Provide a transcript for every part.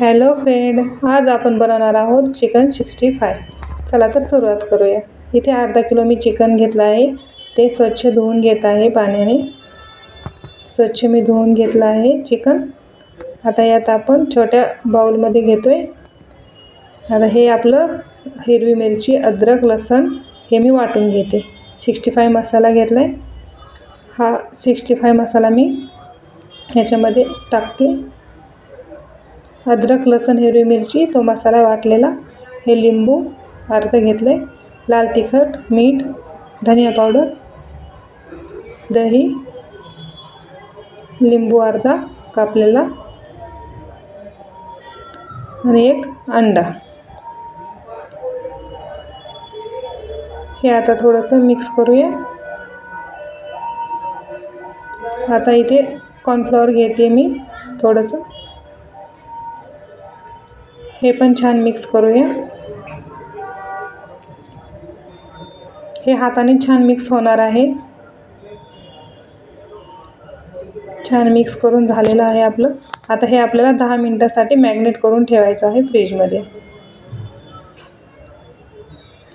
Hello friend आज आपण बनवणार आहोत चिकन सिक्स्टी फाय. चला तर सुरुवात करूया. इथे अर्धा किलो मी चिकन घेतलं आहे. ते स्वच्छ धुवून घेत आहे पाण्याने. स्वच्छ मी धुवून घेतलं आहे चिकन. आता यात आपण छोट्या बाऊलमध्ये घेतो आहे आता हे आपलं हिरवी मिरची अद्रक लसण हे मी वाटून घेते. सिक्स्टी फाय मसाला घेतला आहे हा सिक्स्टी फाय मसाला मी ह्याच्यामध्ये टाकते. अद्रक लसूण हिरवी मिरची तो मसाला वाटलेला हे लिंबू अर्ध घेतलं आहे लाल तिखट मीठ धनिया पावडर दही लिंबू अर्धा कापलेला आणि एक अंडा. हे आता थोडंसं मिक्स करूया. आता इथे कॉर्नफ्लॉवर घेते मी थोडंसं. हे पण छान मिक्स करूया. हे हाताने छान मिक्स होणार आहे. छान मिक्स करून झालेलं आहे आपलं. आता हे आपल्याला दहा मिनटासाठी मॅग्नेट करून ठेवायचं आहे फ्रीजमध्ये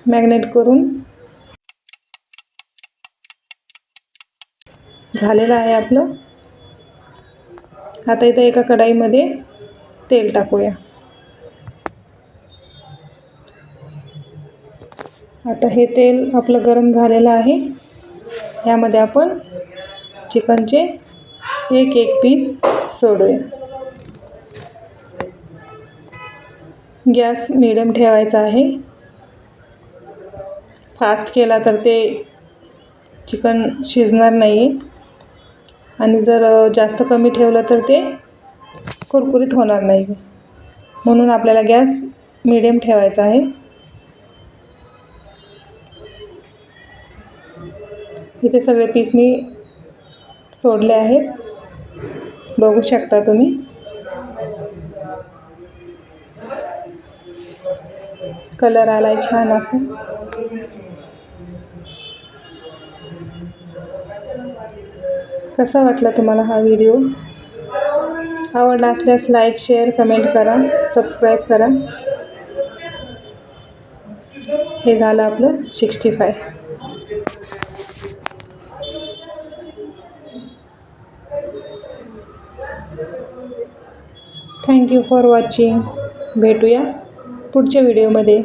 मॅग्नेट करून झालेलं आहे आपलं. आता इथं एका कढाईमध्ये तेल टाकूया. आता हे तेल आपलं गरम झालेलं आहे. यामध्ये आपण चिकनचे एक एक पीस सोडूया. गॅस मिडियम ठेवायचा आहे. फास्ट केला तर ते चिकन शिजणार नाही आणि जर जास्त कमी ठेवलं तर ते कुरकुरीत होणार नाही म्हणून आपल्याला गॅस मिडियम ठेवायचा आहे. इथे सगळे पीस मी सोडले आहेत. बघू शकता तुम्ही. कलर आलाय छान असा. कसा वाटला तुम्हाला हा व्हिडिओ आवडला असल्यास लाईक शेअर कमेंट करा सबस्क्राईब करा. हे झालं आपलं sixty five thank you for watching. भेटूया पुढच्या व्हिडिओमध्ये.